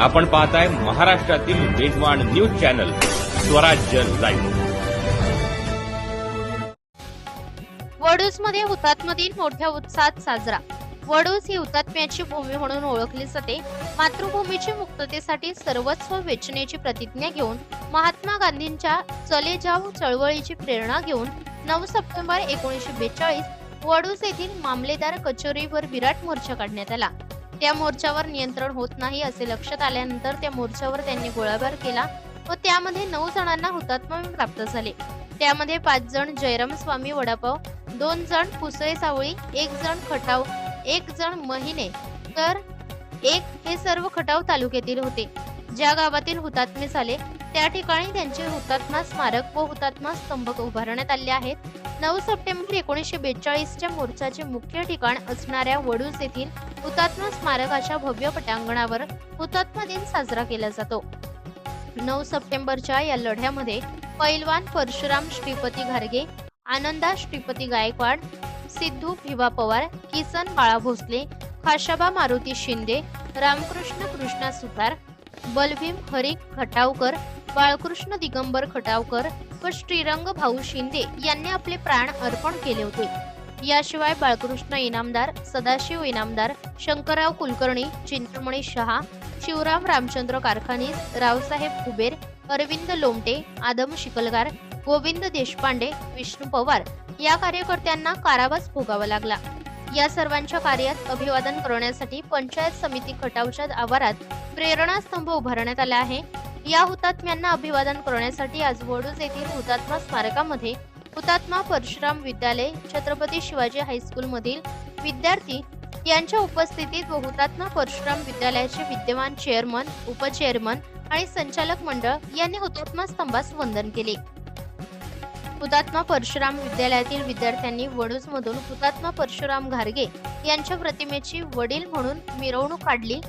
आपण पाहताय महाराष्ट्रातील वेगवान न्यूज चॅनल स्वराज्य लाईव्ह. वडूजमध्ये हुतात्मा दिन मोठ्या उत्साहात साजरा. वडूज ही हुतात्म्याची भूमी म्हणून ओळखली जाते. मातृभूमीच्या मुक्ततेसाठी सर्वस्व वेचण्याची प्रतिज्ञा घेऊन महात्मा गांधींच्या चले जाव चळवळीची प्रेरणा घेऊन नऊ सप्टेंबर एकोणीसशे बेचाळीस वडूज येथील मामलेदार कचोरीवर विराट मोर्चा काढण्यात आला. त्या मोर्चावर नियंत्रण होत नाही असे लक्षात आल्यानंतर त्या मोर्चावर त्यांनी गोळाबार केला व त्यामध्ये नऊ जणांना हुतात्मा प्राप्त झाले. त्यामध्ये पाच जण जयराम स्वामी वडापाव दोन जण पुसळे सावळी एक जण खटाव एक जण महिने. तर एक हे सर्व खटाव तालुक्यातील होते. ज्या गावातील हुतात्मे झाले त्या ठिकाणी त्यांचे हुतात्मा स्मारक व हुतात्मा स्तंभ उभारण्यात आले आहेत. नऊ सप्टेंबर एकोणीसशे बेचाळीसच्या मोर्चाचे मुख्य ठिकाण असणाऱ्या वडूज येथील हुतात्मा स्मारकाच्या भव्य पटांगणावर हुतात्मा दिन साजरा केला जातो. नऊ सप्टेंबरच्या या लढ्यामध्ये पैलवान परशुराम श्रीपती घारगे आनंदा श्रीपती गायकवाड सिद्धू भिवा पवार किसन बाळा भोसले खाशाबा मारुती शिंदे रामकृष्ण कृष्णा सुतार बलभीम हरिक खटावकर बाळकृष्ण दिगंबर खटावकर व श्रीरंग भाऊ शिंदे यांनी आपले प्राण अर्पण केले होते. याशिवाय बाळकृष्ण इनामदार सदाशिव इनामदार शंकरराव कुलकर्णी चिंतामणी शहा शिवराम रामचंद्र कारखानीस रावसाहेब कुबेर अरविंद लोमटे आदम शिकलगार गोविंद देशपांडे विष्णू पवार या कार्यकर्त्यांना कारावास भोगावा लागला. या सर्वांच्या कार्यात अभिवादन करण्यासाठी पंचायत समिती खटावच्या आवारात प्रेरणास्तंभ उभारण्यात आला आहे. या हुतात्म्यांना अभिवादन करण्यासाठी आज वडूज येथील हुतात्मा स्मारकामध्ये हुतात्मा परशुराम विद्यालय छत्रपती शिवाजी हायस्कूल मधील विद्यार्थी यांच्या उपस्थितीत व हुतात्मा परशुराम विद्यालयाचे विद्यमान चेअरमन उपचेअरमन आणि संचालक मंडळ यांनी हुतात्मा स्तंभास वंदन केले. हुतात्मा परशुराम विद्यालयातील विद्यार्थ्यांनी वडूजमधून हुतात्मा परशुराम घारगे यांच्या प्रतिमेची वडील म्हणून मिरवणूक काढली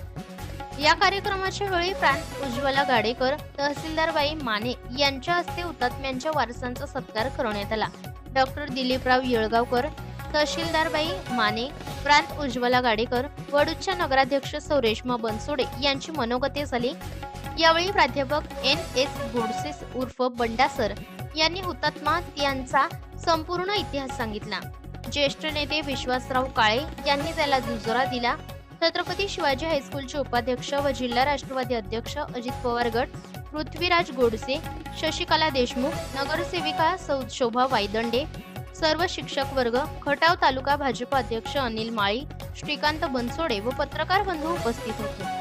या कार्यक्रमाच्या वेळी प्राण उज्ज्वला गाडेकर तहसीलदारबाई माने यांच्या हस्ते हुतात्म्यांच्या वारसांचा सत्कार करण्यात आला. डॉक्टर दिलीपराव येळगावकर तहसीलदारबाई माने प्रांत उज्ज्वला गाडेकर वडूच्या नगराध्यक्ष सौरेश्मा बनसोडे यांची मनोगते झाली. यावेळी प्राध्यापक एन एस गोडसेस उर्फ बंडा सर यांनी हुतात्मा यांचा संपूर्ण इतिहास सांगितला. ज्येष्ठ नेते विश्वासराव काळे यांनी त्याला दुजोरा दिला. छत्रपती शिवाजी हायस्कूलचे उपाध्यक्ष व जिल्हा राष्ट्रवादी अध्यक्ष अजित पवार गट पृथ्वीराज गोडसे शशिकला देशमुख नगरसेविका सौ शोभा वायदंडे सर्व शिक्षक वर्ग खटाव तालुका भाजप अध्यक्ष अनिल माळी श्रीकांत बनसोडे व पत्रकार बंधू उपस्थित होते.